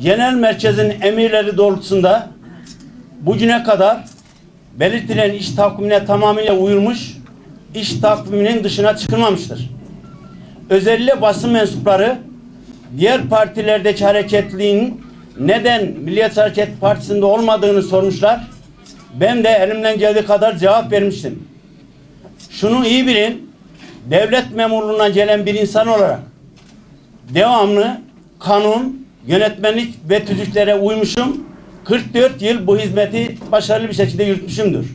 genel merkezin emirleri doğrultusunda bugüne kadar belirtilen iş takvimine tamamıyla uyulmuş, iş takviminin dışına çıkılmamıştır. Özellikle basın mensupları diğer partilerdeki hareketliğin neden Milliyetçi Hareket Partisi'nde olmadığını sormuşlar. Ben de elimden geldiği kadar cevap vermiştim. Şunu iyi bilin, devlet memurluğuna gelen bir insan olarak devamlı kanun, yönetmenlik ve tüzüklere uymuşum. 44 yıl bu hizmeti başarılı bir şekilde yürütmüşümdür.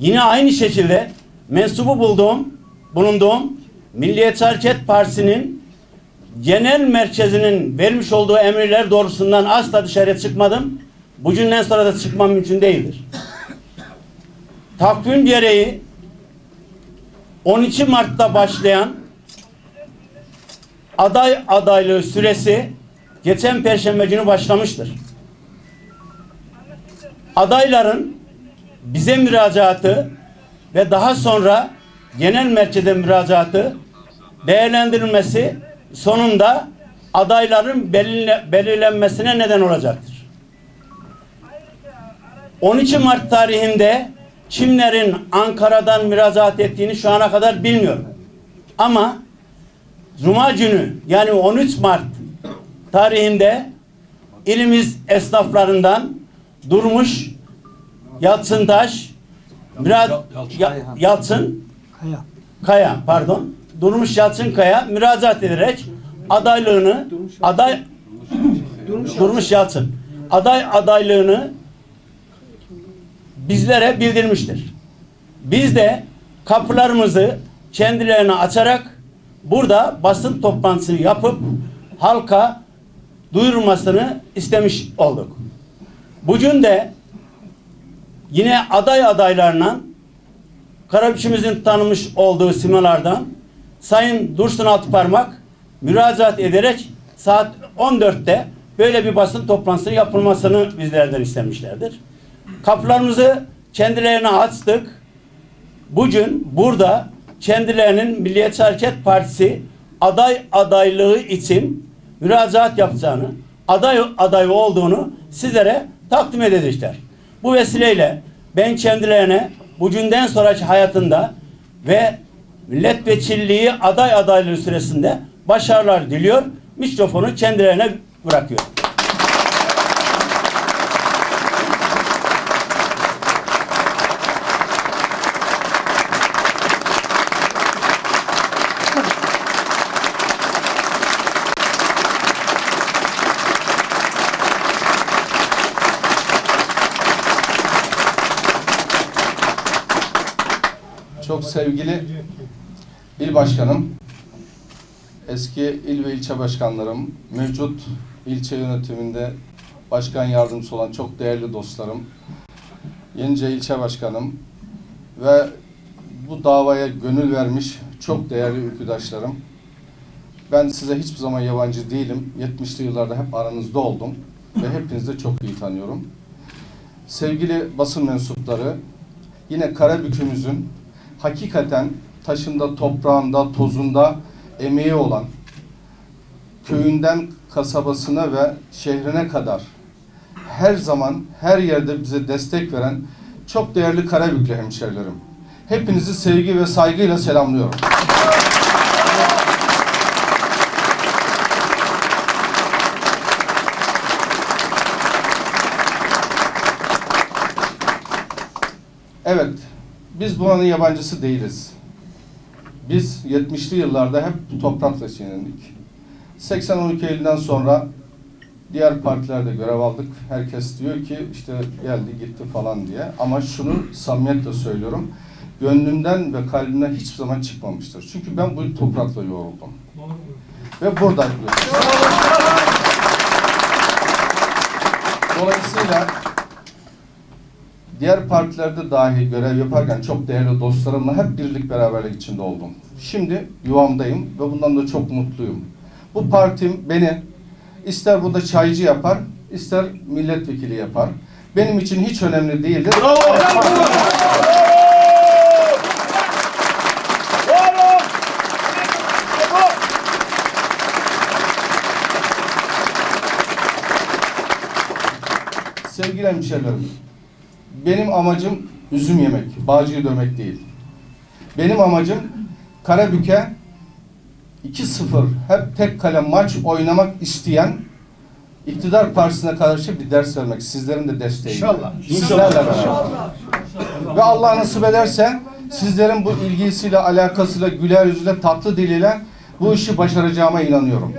Yine aynı şekilde mensubu bulduğum, bulunduğum Milliyetçi Hareket Partisi'nin genel merkezinin vermiş olduğu emirler doğrusundan asla dışarıya çıkmadım. Bugünden sonra da çıkmam mümkün değildir. Takvim gereği 12 Mart'ta başlayan aday adaylığı süresi geçen perşembe günü başlamıştır. Adayların bize müracaatı ve daha sonra genel merkeze müracaatı değerlendirilmesi sonunda adayların belirle, belirlenmesine neden olacaktır. 12 Mart tarihinde kimlerin Ankara'dan müracaat ettiğini şu ana kadar bilmiyorum. Ama Cuma günü yani 13 Mart tarihinde ilimiz esnaflarından Durmuş Yalçıntaş Mürad Ya- Yalçın Kaya. Kaya pardon. Durmuş Yalçın Kaya müracaat ederek adaylığını aday Durmuş Yalçın. Aday adaylığını bizlere bildirmiştir. Biz de kapılarımızı kendilerine açarak burada basın toplantısı yapıp halka duyurulmasını istemiş olduk. Bugün de yine aday adaylarına Karabük'ümüzün tanımış olduğu simalardan Sayın Dursun Altıparmak müracaat ederek saat 14'te böyle bir basın toplantısının yapılmasını bizlerden istemişlerdir. Kapılarımızı kendilerine açtık. Bugün burada kendilerinin Milliyetçi Hareket Partisi aday adaylığı için müracaat yapacağını, aday aday olduğunu sizlere takdim edecekler. Bu vesileyle ben kendilerine bugünden sonraki hayatında ve milletvekilliği aday adaylığı süresinde başarılar diliyor. Mikrofonu kendilerine bırakıyorum. Çok sevgili il başkanım, eski il ve ilçe başkanlarım, mevcut ilçe yönetiminde başkan yardımcısı olan çok değerli dostlarım, Yenice ilçe başkanım ve bu davaya gönül vermiş çok değerli ülküdaşlarım. Ben size hiçbir zaman yabancı değilim. 70'li yıllarda hep aranızda oldum ve hepinizi de çok iyi tanıyorum. Sevgili basın mensupları, yine Karabük'ümüzün hakikaten taşında, toprağında, tozunda emeği olan, köyünden kasabasına ve şehrine kadar her zaman, her yerde bize destek veren çok değerli Karabüklü hemşerilerim. Hepinizi sevgi ve saygıyla selamlıyorum. Evet, biz buranın yabancısı değiliz. Biz 70'li yıllarda hep toprakla çiğnendik. 80-12 Eylül'den sonra diğer partilerde görev aldık. Herkes diyor ki işte geldi gitti falan diye. Ama şunu samimiyetle söylüyorum. Gönlümden ve kalbimden hiçbir zaman çıkmamıştır. Çünkü ben bu toprakla yoğruldum. Ve burada. Dolayısıyla diğer partilerde dahi görev yaparken çok değerli dostlarımla hep birlik beraberlik içinde oldum. Şimdi yuvamdayım ve bundan da çok mutluyum. Bu partim beni ister burada çaycı yapar, ister milletvekili yapar. Benim için hiç önemli değildir. Sevgili hemşehrilerim, benim amacım üzüm yemek, bağcıyı dövmek değil. Benim amacım Karabük'e 2-0 hep tek kalem maç oynamak isteyen iktidar partisine karşı bir ders vermek. Sizlerin de desteği. İnşallah. Sizlerle beraber. Ve Allah nasip ederse sizlerin bu ilgisiyle, alakasıyla, güler yüzüyle, tatlı diliyle bu işi başaracağıma inanıyorum.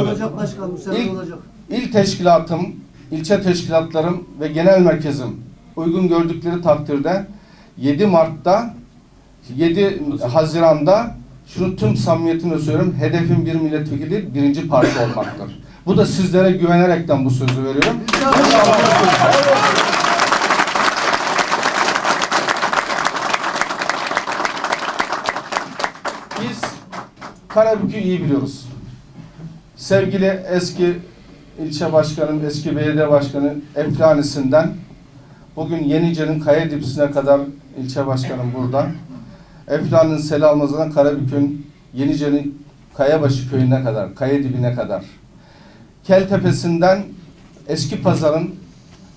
Olacak başkanım, sen İlk, olacak. il teşkilatım, ilçe teşkilatlarım ve genel merkezim uygun gördükleri takdirde 7 Mart'ta 7 Haziran'da şunu tüm samimiyetimle söylüyorum. Hedefim bir milletvekili birinci parti olmaktır. Bu da sizlere güvenerekten bu sözü veriyorum. Biz Karabük'ü iyi biliyoruz. Sevgili eski ilçe başkanım, eski belediye başkanı Eflanisi'nden bugün Yenice'nin Kayadipsi'ne kadar ilçe başkanım burada. Eflani'nin sel almazından Karabük'ün Yenice'nin Kayabaşı köyüne kadar, Kayadibine kadar. Keltepe'sinden eski pazarın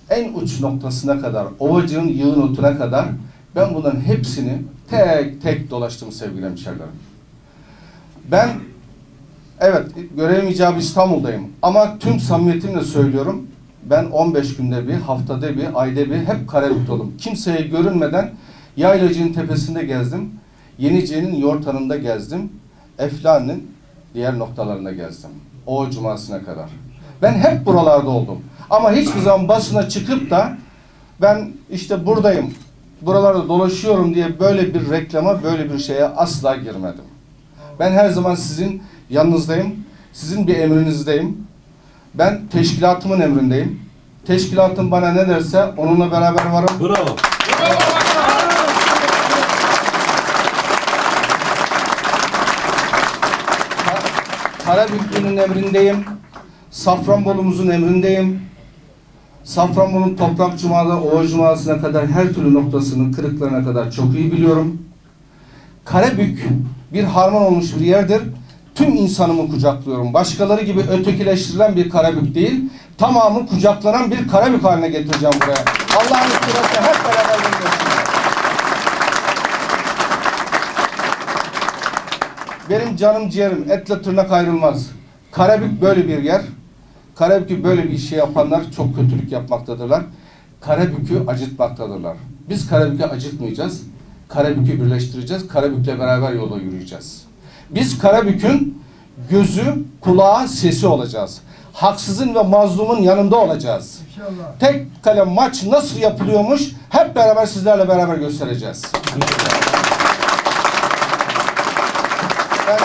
en uç noktasına kadar, Ovacık'ın yığın otuna kadar ben bunların hepsini tek tek dolaştım sevgili hemşerilerim. Ben evet görevim icabı İstanbul'dayım ama tüm samimiyetimle söylüyorum ben 15 günde bir, haftada bir, ayda bir hep Karabük'te oldum. Kimseye görünmeden Yaylacı'nın tepesinde gezdim. Yenice'nin Yortan'ında gezdim. Eflani'nin diğer noktalarında gezdim. O cumasına kadar. Ben hep buralarda oldum. Ama hiçbir zaman basına çıkıp da ben işte buradayım, buralarda dolaşıyorum diye böyle bir reklama, böyle bir şeye asla girmedim. Ben her zaman sizin yanınızdayım. Sizin bir emrinizdeyim. Ben teşkilatımın emrindeyim. Teşkilatım bana ne derse onunla beraber varım. Bravo. Karabüklü'nün emrindeyim. Safranbolumuzun emrindeyim. Safranbolu'nun Toprak Cuma'da Ova Cuma'sına kadar her türlü noktasının kırıklarına kadar çok iyi biliyorum. Karabük bir harman olmuş bir yerdir. Tüm insanımı kucaklıyorum. Başkaları gibi ötekileştirilen bir Karabük değil, tamamı kucaklanan bir Karabük haline getireceğim buraya. Allah'ın izniyle hep beraber görüşürüz. Benim canım ciğerim etle tırnak ayrılmaz. Karabük böyle bir yer. Karabük'ü böyle bir şey yapanlar çok kötülük yapmaktadırlar. Karabük'ü acıtmaktadırlar. Biz Karabük'ü acıtmayacağız. Karabük'ü birleştireceğiz. Karabük'le beraber yola yürüyeceğiz. Biz Karabük'ün gözü, kulağı, sesi olacağız. Haksızın ve mazlumun yanında olacağız. Tek kalem maç nasıl yapılıyormuş hep beraber sizlerle beraber göstereceğiz. Ben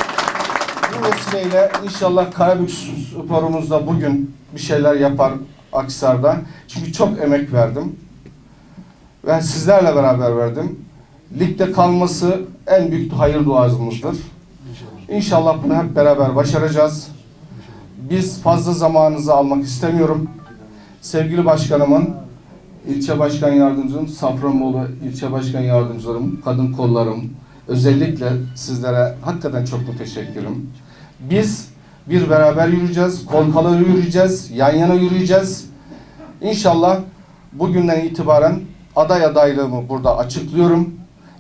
bu vesileyle inşallah Karabük sporumuzda bugün bir şeyler yapar Aksar'da. Çünkü çok emek verdim. Ben sizlerle beraber verdim. Ligde kalması en büyük hayır duacımızdır. İnşallah bunu hep beraber başaracağız. Biz fazla zamanınızı almak istemiyorum. Sevgili başkanımın, ilçe başkan yardımcım, Safranbolu ilçe başkan yardımcılarım, kadın kollarım, özellikle sizlere hakikaten çok müteşekkirim. Biz bir beraber yürüyeceğiz, kol kola yürüyeceğiz, yan yana yürüyeceğiz. İnşallah bugünden itibaren aday adaylığımı burada açıklıyorum.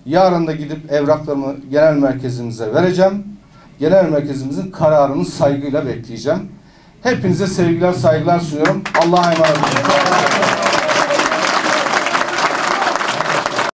Yarın da gidip evraklarımı genel merkezimize vereceğim. Genel merkezimizin kararını saygıyla bekleyeceğim. Hepinize sevgiler, saygılar sunuyorum. Allah'a emanet olun.